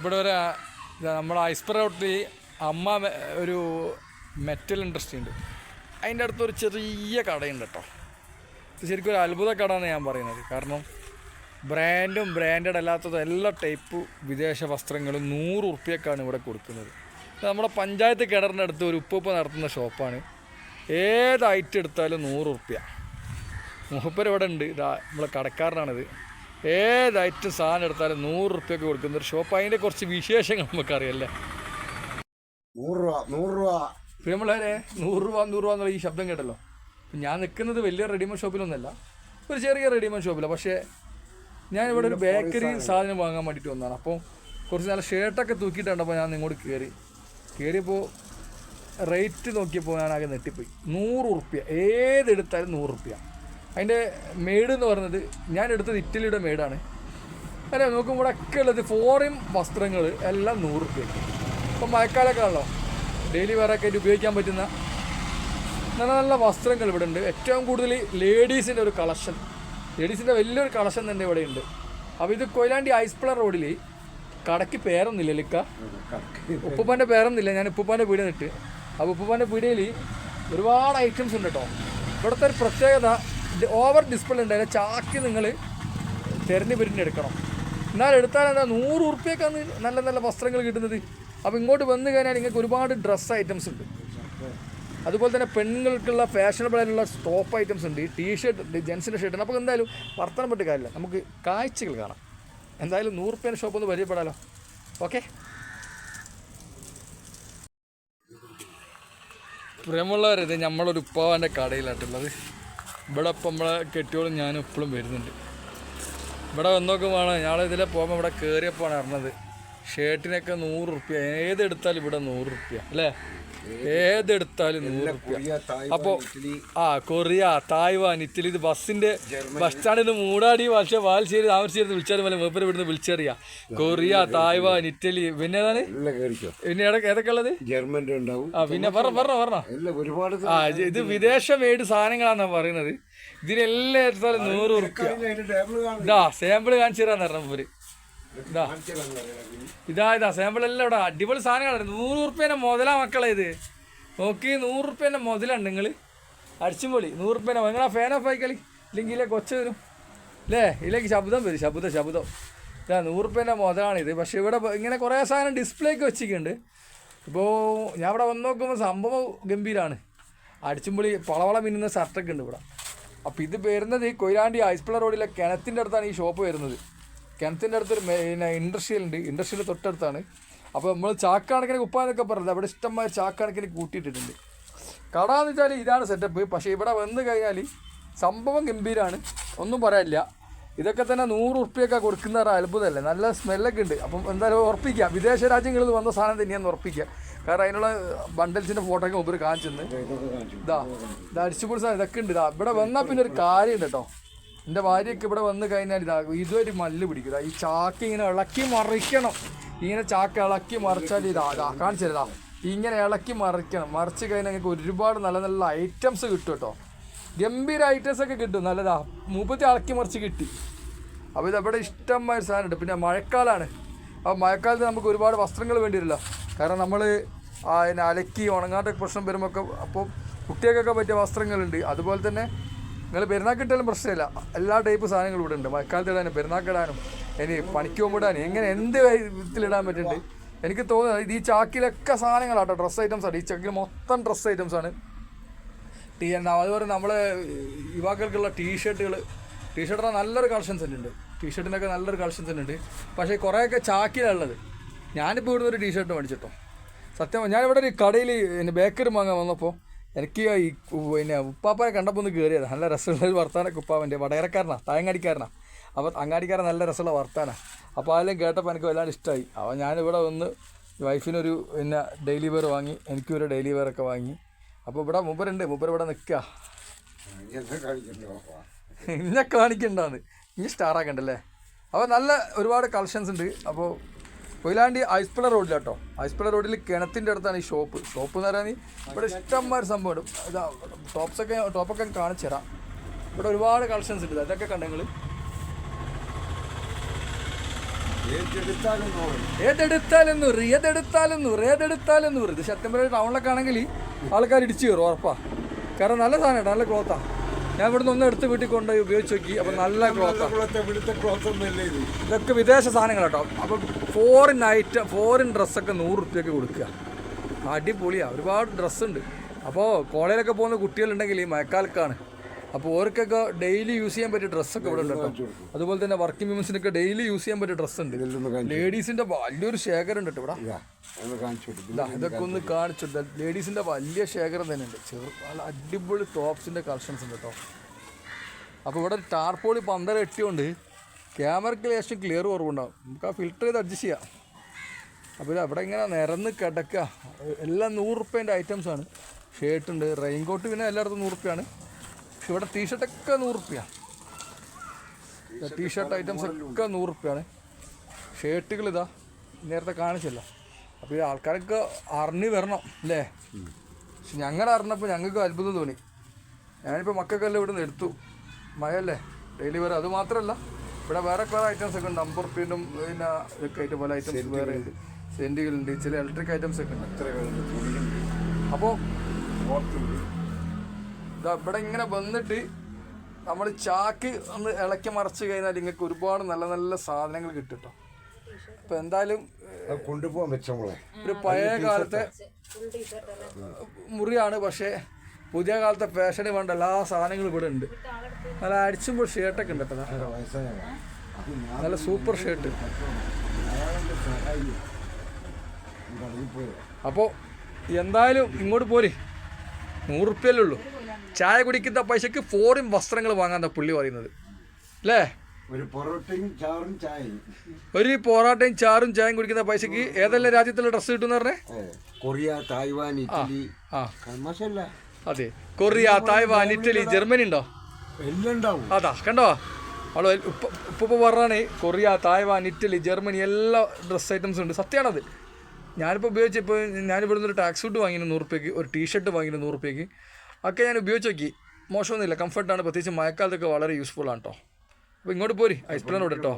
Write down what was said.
ഇവിടെ നമ്മുടെ ഐസ്പർ അമ്മ ഒരു മെറ്റൽ ഇൻഡസ്ട്രി ഉണ്ട്. അതിന്റെ അടുത്തൊരു ചെറിയ കടയുണ്ട് കേട്ടോ. ശരിക്കും ഒരു അത്ഭുത കട എന്ന് ഞാൻ പറയുന്നത്. കാരണം ബ്രാൻഡും ബ്രാൻഡഡ് അല്ലാത്തതും എല്ലാ ടൈപ്പ് വിദേശ വസ്ത്രങ്ങളും നൂറ് ഉറുപ്പ്യക്കാണ് ഇവിടെ കൊടുക്കുന്നത്. നമ്മുടെ പഞ്ചായത്ത് കിണറിന്റെ അടുത്ത് ഒരു ഉപ്പുപ്പ് നടത്തുന്ന ഷോപ്പാണ് ഏത് ഐറ്റം എടുത്താലും നൂറ് ഉറുപ്പ്യ. മുഹപ്പർ ഇവിടെ ഉണ്ട്. ഇതാ നമ്മളെ കടക്കാരനാണിത്. ഏത് ഐറ്റം സാധനം എടുത്താലും നൂറ് റുപ്യൊക്കെ കൊടുക്കുന്ന ഒരു ഷോപ്പ് അതിന്റെ കുറച്ച് വിശേഷങ്ങൾ നമുക്കറിയല്ലേ? നൂറ് രൂപ നൂറ് രൂപ. പിന്നെ നമ്മളെ നൂറ് രൂപ നൂറ് രൂപ എന്നുള്ള ഈ ശബ്ദം കേട്ടല്ലോ? ഞാൻ നിൽക്കുന്നത് വലിയ റെഡിമെയ്ഡ് ഷോപ്പിലൊന്നുമല്ല ഒരു ചെറിയ റെഡിമെയ്ഡ് ഷോപ്പിലാണ് പക്ഷേ ഞാൻ ഇവിടെ ഒരു ബേക്കറി സാധനം വാങ്ങാൻ വേണ്ടിയിട്ട് വന്നതാണ്. അപ്പോൾ കുറച്ച് നല്ല ഷർട്ടൊക്കെ തൂക്കിയിട്ടുണ്ടപ്പോൾ ഞാൻ ഇങ്ങോട്ട് കയറി. കയറിയപ്പോൾ റേറ്റ് നോക്കിയപ്പോൾ ഞാൻ ആകെ നെട്ടിപ്പോയി നൂറ് ഉറുപ്പ്യ ഏതെടുത്താലും നൂറ് ഉറുപ്പ്യ അതിന്റെ മേഡ് എന്ന് പറയുന്നത് ഞാൻ എടുത്തത് ഇറ്റലിയുടെ മേഡാണ് അല്ലേ നോക്കുമ്പോൾ ഒക്കെ ഉള്ളത് ഫോറിൻ വസ്ത്രങ്ങൾ എല്ലാം നൂറ് റുപ്യ. ഇപ്പം മഴക്കാലമൊക്കെ ആണല്ലോ. ഡെയിലി വേറെ ആയിട്ട് ഉപയോഗിക്കാൻ പറ്റുന്ന നല്ല നല്ല വസ്ത്രങ്ങൾ ഇവിടെ ഉണ്ട്. ഏറ്റവും കൂടുതൽ ലേഡീസിന്റെ ഒരു കളക്ഷൻ ലേഡീസിന്റെ വലിയൊരു കളക്ഷൻ തന്നെ ഇവിടെ ഉണ്ട്. അപ്പോൾ ഇത് കൊയിലാണ്ടി ഐസ്പ്ലർ റോഡിൽ കടയ്ക്ക് പേരൊന്നുമില്ല ലിക്ക. ഉപ്പുപ്പാന്റെ പേരൊന്നുമില്ല. ഞാൻ ഉപ്പുപ്പാന്റെ പീടിയ നിട്ട് അപ്പോൾ ഉപ്പുപ്പാന്റെ പീടിയയിൽ ഒരുപാട് ഐറ്റംസ് ഉണ്ട് കേട്ടോ. ഇവിടുത്തെ ഒരു പ്രത്യേകത ഓവർ ഡിസ്പ്ലേ ഉണ്ട്. അതിലെ ചാക്കി നിങ്ങൾ തിരഞ്ഞു പിരിഞ്ഞ് എടുക്കണം എന്നാൽ എടുത്താൽ എന്താ നൂറ് ഉറുപ്പ്യക്കാണ് നല്ല നല്ല വസ്ത്രങ്ങൾ കിട്ടുന്നത്. അപ്പോൾ ഇങ്ങോട്ട് വന്നു കഴിഞ്ഞാൽ നിങ്ങൾക്ക് ഒരുപാട് ഡ്രസ്സ് ഐറ്റംസ് ഉണ്ട്. അതുപോലെ തന്നെ പെണ്ണുങ്ങൾക്കുള്ള ഫാഷനബിൾ ആയിട്ടുള്ള ടോപ്പ് ഐറ്റംസ് ഉണ്ട്. ടീ ഷർട്ട് ജെൻസിന്റെ ഷർട്ട് അപ്പോൾ എന്തായാലും വർത്തനം കാര്യമില്ല. നമുക്ക് കാഴ്ചകൾ കാണാം. എന്തായാലും നൂറ് റുപ്യേന്റെ ഷോപ്പ് ഒന്ന് പരിചയപ്പെടാലോ. ഓക്കെ പ്രിയമുള്ളവരത് നമ്മളൊരു ഉപ്പാവാന്റെ കടയിലാട്ടുള്ളത് ഇവിടെ ഇപ്പം നമ്മളെ കെട്ടിയോളും ഞാനും ഇപ്പോഴും വരുന്നുണ്ട്. ഇവിടെ വന്നോക്കുമ്പോൾ ഞങ്ങൾ ഇതിലെ പോകുമ്പോൾ ഇവിടെ കയറിയപ്പോഴാണ് അറിഞ്ഞത്. ഷർട്ടിനൊക്കെ നൂറ് റുപ്യ. ഏതെടുത്താലും ഇവിടെ നൂറ് റുപ്യ. അല്ലേ? ഏതെടുത്താലും നൂറ് റുപ്യ. അപ്പോൾ ആ കൊറിയ തായ്വാൻ ഇറ്റലി ഇത് ബസ്സിന്റെ ബസ് സ്റ്റാൻഡിൽ നിന്ന് മൂടാടി പക്ഷേ വാൽശ്ശേരി താമരശ്ശേരി വിളിച്ചാലും പോലെ മൂപ്പര് ഇവിടുന്ന് വിളിച്ചറിയാം. കൊറിയ തായ്വാൻ ഇറ്റലി പിന്നെ ഏതാണ്? പിന്നെ ഏതൊക്കെ ഉള്ളത്? ജർമ്മന്റെ ഉണ്ടാവും. ആ പിന്നെ പറഞ്ഞ പറഞ്ഞ പറഞ്ഞ. ഒരുപാട് ആ ഇത് വിദേശ മേട് സാധനങ്ങളാണ് പറയുന്നത്. ഇതിനെല്ലാം എടുത്താലും നൂറ് റുപ്യ. ഇതാ സാമ്പിൾ കാണിച്ചു തരാന്ന് പറഞ്ഞ മൂപ്പര് ഇതാ. ഇതാ ഇതാ സാമ്പിൾ എല്ലാം ഇവിടെ അടിപൊളി സാധനങ്ങളാണ്. നൂറ് ഉറുപ്പ്യന്റെ മുതലാ മക്കളെ ഇത്. നോക്കി നൂറ് റുപ്യേന്റെ മുതലാണ് നിങ്ങൾ അടിച്ചും പൊളി നൂറ് ഉറുപ്പ്യന്റെ നിങ്ങൾ ആ ഫാൻ ഓഫ് ആയിക്കളി. ഇല്ലെങ്കിൽ ഇല്ലേ കൊച്ചു വരും. അല്ലേ? ഇല്ലെങ്കിൽ ശബ്ദം വരും ശബ്ദം ശബ്ദം. ഇതാ നൂറ് ഉറുപ്പ്യന്റെ മുതലാണിത് പക്ഷേ ഇവിടെ ഇങ്ങനെ കുറേ സാധനം ഡിസ്പ്ലേക്ക് വെച്ചിട്ടുണ്ട് ഇപ്പോൾ ഞാൻ ഇവിടെ വന്ന് നോക്കുമ്പോൾ സംഭവം ഗംഭീരമാണ് അടിച്ചുപൊളി പളവള മിന്നുന്ന ഷർട്ടൊക്കെ ഉണ്ട് ഇവിടെ. അപ്പോൾ ഇത് വരുന്നത് കൊയിലാണ്ടി ഐസ്പിള റോഡിലെ കിണത്തിന്റെ അടുത്താണ് ഈ ഷോപ്പ് വരുന്നത്. കിണത്തിന്റെ അടുത്തൊരു പിന്നെ ഇൻഡസ്ട്രിയൽ ഉണ്ട്. ഇൻഡസ്ട്രിയുടെ തൊട്ടടുത്താണ്. അപ്പോൾ നമ്മൾ ചാക്കണക്കിന് കുപ്പാന്നൊക്കെ പറഞ്ഞത് അവിടെ ഇഷ്ടമായ ചാക്കണക്കിന് കൂട്ടിയിട്ടിട്ടുണ്ട്. കട എന്ന് വെച്ചാൽ ഇതാണ് സെറ്റപ്പ് പക്ഷേ ഇവിടെ വന്നു കഴിഞ്ഞാൽ സംഭവം ഗംഭീരമാണ് ഒന്നും പറയാനില്ല. ഇതൊക്കെ തന്നെ നൂറ് ഉറുപ്പ്യൊക്കെ കൊടുക്കുന്ന ഒരു അത്ഭുതമല്ലേ? നല്ല സ്മെല്ലൊക്കെ ഉണ്ട്. അപ്പം എന്തായാലും ഉറപ്പിക്കുക വിദേശ രാജ്യങ്ങളിൽ വന്ന സാധനം തന്നെയാന്ന് ഉറപ്പിക്കുക കാരണം അതിനുള്ള ബണ്ടൽസിന്റെ ഫോട്ടോ ഒക്കെ ഉപരി കാണിച്ചെന്ന്. ഇതാ ഇതാ അടിച്ചുപൊളി സാധനം ഇതൊക്കെ ഉണ്ട്. ഇതാ ഇവിടെ വന്നാൽ പിന്നെ ഒരു കാര്യമുണ്ട് കേട്ടോ. എന്റെ ഭാര്യയൊക്കെ ഇവിടെ വന്നു കഴിഞ്ഞാൽ ഇതാ ഇതൊരു മല്ല് പിടിക്കും. ഇതാ ഈ ചാക്ക് ഇങ്ങനെ ഇളക്കി മറിക്കണം. ഇങ്ങനെ ചാക്ക് ഇളക്കി മറിച്ചാൽ ഇതാ ഇതാ കാണിച്ചു ഇങ്ങനെ ഇളക്കി മറിക്കണം. മറിച്ച് കഴിഞ്ഞാൽ നിങ്ങൾക്ക് ഒരുപാട് നല്ല നല്ല ഐറ്റംസ് കിട്ടും കേട്ടോ. ഗംഭീര ഐറ്റംസ് ഒക്കെ കിട്ടും. നല്ലതാ മുപ്പത്തി ഇളക്കി മറിച്ച് കിട്ടി. അപ്പോൾ ഇത് അവിടെ ഇഷ്ടമായ സാധനമുണ്ട്. പിന്നെ മഴക്കാലമാണ് അപ്പോൾ മഴക്കാലത്ത് നമുക്ക് ഒരുപാട് വസ്ത്രങ്ങൾ വേണ്ടി വരില്ല. കാരണം നമ്മൾ അലക്കി ഉണങ്ങാത്ത പ്രശ്നം വരുമ്പോൾ ഒക്കെ അപ്പോൾ കുട്ടികൾക്കൊക്കെ പറ്റിയ വസ്ത്രങ്ങളുണ്ട്. അതുപോലെ തന്നെ നിങ്ങൾ പെരുന്നാക്കിട്ടാലും പ്രശ്നമില്ല. എല്ലാ ടൈപ്പ് സാധനങ്ങളും ഇവിടെ ഉണ്ട് മഴക്കാലത്ത് ഇടാനും പെരുന്നാക്കിടാനും ഇനി പണിക്ക് പോകുമ്പോൾ എങ്ങനെ എന്ത് വിധത്തിലിടാൻ പറ്റുന്നുണ്ട്? എനിക്ക് തോന്നുന്നത് ഈ ചാക്കിലൊക്കെ സാധനങ്ങളാട്ടോ ഡ്രസ്സ് ഐറ്റംസ് ആണ്. ഈ ചാക്കിൽ മൊത്തം ഡ്രസ്സ് ഐറ്റംസ് ആണ്. ടീ അതുപോലെ നമ്മളെ യുവാക്കൾക്കുള്ള ടീഷർട്ടുകൾ ടീഷർട്ടിന് നല്ലൊരു കളക്ഷൻ കളക്ഷൻസ് ഉണ്ട് ടീഷർട്ടിനൊക്കെ നല്ലൊരു കളക്ഷൻ കളക്ഷൻസ് ഉണ്ട് പക്ഷേ കുറേയൊക്കെ ചാക്കിലുള്ളത് ഞാനിപ്പോൾ ഇവിടുന്ന് ഒരു ടീഷർട്ട് മേടിച്ചിട്ടോ. സത്യം ഞാൻ ഞാനിവിടെ ഒരു കടയിൽ എന്റെ ബേക്കറി വാങ്ങാൻ വന്നപ്പോൾ എനിക്ക് ഈ പിന്നെ ഉപ്പാപ്പനെ കണ്ടപ്പോൾ ഒന്ന് കയറിയത് നല്ല രസമുള്ള ഒരു വർത്താനൊക്കെ ഉപ്പാവന്റെ വടകരക്കാരനാണ് തായങ്ങാടിക്കാരനാണ് അപ്പോൾ അങ്ങാടിക്കാരൻ നല്ല രസമുള്ള വർത്താനാണ് അപ്പോൾ അതെല്ലാം കേട്ടപ്പോൾ എനിക്ക് വല്ലാണ്ട് ഇഷ്ടമായി അപ്പോൾ ഞാനിവിടെ വന്ന് വൈഫിനൊരു പിന്നെ ഡെയിലി വെയർ വാങ്ങി എനിക്കും ഒരു ഡെയിലി വെയർ ഒക്കെ വാങ്ങി. അപ്പോൾ ഇവിടെ മൂപ്പരുണ്ട്. മൂപ്പർ ഇവിടെ നിൽക്കുക ഇന്നെ കാണിക്കണ്ടാന്ന്. ഇനി സ്റ്റാർ ആക്കണ്ടല്ലേ? അപ്പോൾ നല്ല ഒരുപാട് കളക്ഷൻസ് ഉണ്ട്. അപ്പോൾ കൊയിലാണ്ടി ഐസ്പിള റോഡിലാട്ടോ ഐസ്പിള റോഡിൽ കിണത്തിന്റെ അടുത്താണ് ഈ ഷോപ്പ്. ഷോപ്പ് എന്ന് പറയുന്നത് ഇവിടെ ഇഷ്ടംമാർ സംഭവം ഇതാ ടോപ്സൊക്കെ ടോപ്പൊക്കെ കാണിച്ചു തരാം. ഇവിടെ ഒരുപാട് കളക്ഷൻസ് ഉണ്ട്. അതൊക്കെ കണ്ടെങ്കിൽ ഏതെടുത്താലും നൂറ് ഏതെടുത്താലും നൂറ് ഏതെടുത്താലും നൂറ് ഇത് സത്യം ടൗണിലൊക്കെ ആണെങ്കിൽ ആൾക്കാർ ഇടിച്ചു കയറും ഉറപ്പാ. കാരണം നല്ല സാധനം നല്ല ക്ലോത്താ ഞാൻ ഇവിടുന്ന് ഒന്ന് എടുത്ത് വീട്ടിൽ കൊണ്ടുപോയി ഉപയോഗിച്ച് നോക്കി. അപ്പം നല്ല ക്ലോത്താ കുളത്തെ ഇവിടുത്തെ ക്ലോത്ത് ഒന്നല്ലേ ഇത്? ഇതൊക്കെ വിദേശ സാധനങ്ങൾ കേട്ടോ അപ്പം ഫോറിൻ ഐറ്റം ഫോറിൻ ഡ്രസ്സൊക്കെ നൂറ് റുപ്യക്ക് കൊടുക്കുക. അടിപൊളിയാ. ഒരുപാട് ഡ്രസ്സുണ്ട് അപ്പോൾ കോളേജിലൊക്കെ പോകുന്ന കുട്ടികളുണ്ടെങ്കിൽ ഈ മഴക്കാലക്കാണ്. അപ്പോൾ ഓർക്കൊക്കെ ഡെയിലി യൂസ് ചെയ്യാൻ പറ്റിയ ഡ്രസ്സൊക്കെ ഇവിടെ ഉണ്ട് കേട്ടോ അതുപോലെ തന്നെ വർക്കിംഗ് വിമൻസിനൊക്കെ ഡെയിലി യൂസ് ചെയ്യാൻ പറ്റിയ ഡ്രസ്സ് ഉണ്ട്. ഇതിലൊന്ന് കാണിച്ചു ലേഡീസിന്റെ വലിയൊരു ശേഖരം ഉണ്ട് കേട്ടോ ഇവിടെ. ഒന്ന് കാണിച്ചു ഇതൊക്കെ ഒന്ന് കാണിച്ചു ലേഡീസിന്റെ വലിയ ശേഖരം തന്നെ ഉണ്ട് ചെറു നല്ല അടിപൊളി ടോപ്സിന്റെ കളക്ഷൻസ് ഉണ്ട് കേട്ടോ. അപ്പോൾ ഇവിടെ ടാർപോളി പന്തര എട്ടിയുണ്ട് ക്യാമറയ്ക്ക് ലേശം ക്ലിയർ കുറവുണ്ടാവും. നമുക്ക് ആ ഫിൽറ്റർ ചെയ്ത് അഡ്ജസ്റ്റ് ചെയ്യാം. അപ്പോൾ ഇത് അവിടെ ഇങ്ങനെ നിരന്ന് കിടക്കുക എല്ലാം നൂറ് റുപ്യേന്റെ ഐറ്റംസ് ആണ്. ഷർട്ട് ഉണ്ട് റെയിൻകോട്ട് പിന്നെ എല്ലായിടത്തും നൂറ് റുപ്യാണ് പക്ഷെ ഇവിടെ ടീഷർട്ടൊക്കെ നൂറ് റുപ്യ ടീഷർട്ട് ഐറ്റംസ് ഒക്കെ നൂറ് റുപ്യാണ് ഷർട്ടുകൾ ഇതാ നേരത്തെ കാണിച്ചല്ല. അപ്പോൾ ഈ ആൾക്കാരൊക്കെ അറിഞ്ഞ് വരണം അല്ലേ? പക്ഷെ ഞങ്ങൾ അറിഞ്ഞപ്പോൾ ഞങ്ങൾക്ക് അത്ഭുതം തോന്നി. ഞാനിപ്പോൾ മക്കൾക്കെല്ലാം ഇവിടെ നിന്ന് എടുത്തു. മഴയല്ലേ? ഡെയിലി വേറെ അത് മാത്രമല്ല ഇവിടെ വേറെ കുറേ ഐറ്റംസ് ഒക്കെ ഉണ്ട്. അമ്പുറപ്പിനും പിന്നെ ഇതൊക്കെ ആയിട്ട് പല ഐറ്റംസ് വേറെ ഉണ്ട്. സെന്റുകളുണ്ട് ചില ഇലക്ട്രിക് ഐറ്റംസ് ഒക്കെ ഉണ്ട്. അപ്പോൾ ഇതാ ഇവിടെ ഇങ്ങനെ വന്നിട്ട് നമ്മൾ ചാക്ക് ഒന്ന് ഇളക്കി മറച്ച് കഴിഞ്ഞാൽ നിങ്ങൾക്ക് ഒരുപാട് നല്ല നല്ല സാധനങ്ങൾ കിട്ടും കേട്ടോ അപ്പോൾ എന്തായാലും കൊണ്ടുപോകാൻ വെച്ചോളെ ഒരു പഴയ കാലത്തെ മുറിയാണ് പക്ഷേ പുതിയ കാലത്തെ ഫാഷന് വേണ്ട എല്ലാ സാധനങ്ങളും ഇവിടെ ഉണ്ട്. നല്ല അടിച്ചുമ്പോൾ ഷർട്ടൊക്കെ ഉണ്ട് കേട്ടോ. നല്ല സൂപ്പർ ഷർട്ട് അപ്പോൾ എന്തായാലും ഇങ്ങോട്ട് പോരെ. നൂറുപ്യല്ലേ ഉള്ളൂ. ചായ കുടിക്കുന്ന പൈസക്ക് ഫോറിൻ വസ്ത്രങ്ങൾ വാങ്ങാൻ പുള്ളി പറയുന്നത്. അല്ലേ ഒരു പൊറോട്ടയും ചാറും ചായയും. ഒരു പൊറോട്ടയും ചാറും ചായയും കുടിക്കുന്ന പൈസക്ക് ഏതെല്ലാം രാജ്യത്തുള്ള ഡ്രസ്സ് കിട്ടും പറഞ്ഞേ? Korea Taiwan Italy. അതെ. കൊറിയ തായ്വാൻ ഇറ്റലി ജർമ്മനി ഉണ്ടോ? എല്ലാം ഉണ്ടാവും. അതാ കണ്ടോ? അവൾ ഉപ്പ ഉപ്പ പറഞ്ഞാണ് കൊറിയ തായ്വാൻ ഇറ്റലി ജർമ്മനി എല്ലാ ഡ്രസ് ഐറ്റംസ് ഉണ്ട്. സത്യമാണത് ഞാനിപ്പോൾ ഉപയോഗിച്ചപ്പോൾ ഞാനിവിടെ നിന്ന് ഒരു ടാക്സ് സൂട്ട് വാങ്ങിയിരുന്നു നൂറ് റുപ്യക്ക് ഒരു ടീഷർട്ട് വാങ്ങിയിരുന്നു നൂറ് റുപ്യക്ക് ഒക്കെ ഞാൻ ഉപയോഗിച്ച് നോക്കി. മോശമൊന്നുമില്ല. കംഫർട്ടാണ് പ്രത്യേകിച്ച് മഴക്കാലത്തൊക്കെ വളരെ യൂസ്ഫുൾ ആണ് കേട്ടോ അപ്പോൾ ഇങ്ങോട്ട് പോരി. ഐസ്പ്ലാനോട് കേട്ടോ